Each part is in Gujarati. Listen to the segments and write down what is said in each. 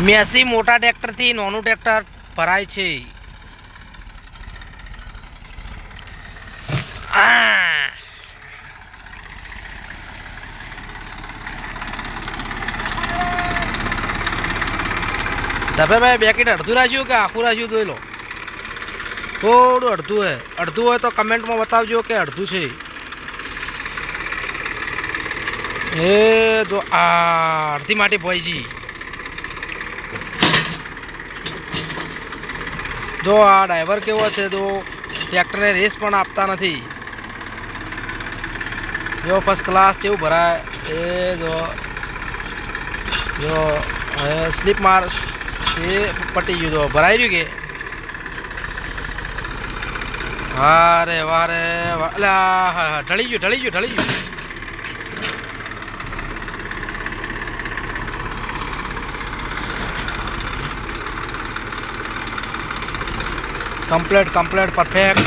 મેસી મોટા ટ્રેક્ટરથી નાનું ટ્રેક્ટર ભરાય છે. તમે ધબેભાઈ બેકેટ અડધું રાખ્યું કે આખું રાખ્યું જોઈ લો? થોડું અડધું હે. અડધું હોય તો કમેન્ટમાં બતાવજો કે અડધું છે. એ જો આ અડધી માટી ભોઈજી જો આ ડ્રાઈવર કેવો છે, તો ટ્રેક્ટરને રેસ પણ આપતા નથી. જો ફર્સ્ટ ક્લાસ કેવું ભરાય, એ જો જો, હવે સ્લીપ માર, એ પટી ગયું જો ભરાઈ રહ્યું કે? વારે વારે હા, ઢળી ગયું ઢળી ગયું ઢળી ગયું. Complete complete perfect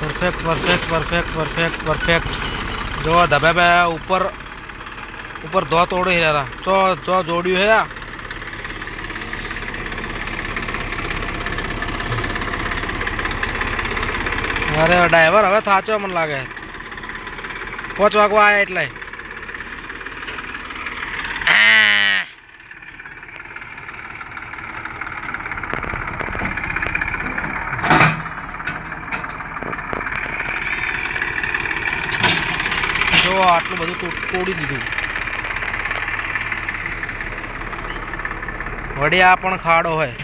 perfect perfect perfect perfect perfect જો ધબે ઉપર ઉપર ધો તોડી હેરા ચો ચો જોડ્યું હે આ અરે ડ્રાઈવર હવે થાચો મને લાગે. પાંચ વાગવા આયા એટલે આ. જો આટલું બધું તોડી દીધું. વળી આ પણ ખાડો હોય.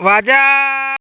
વાજા!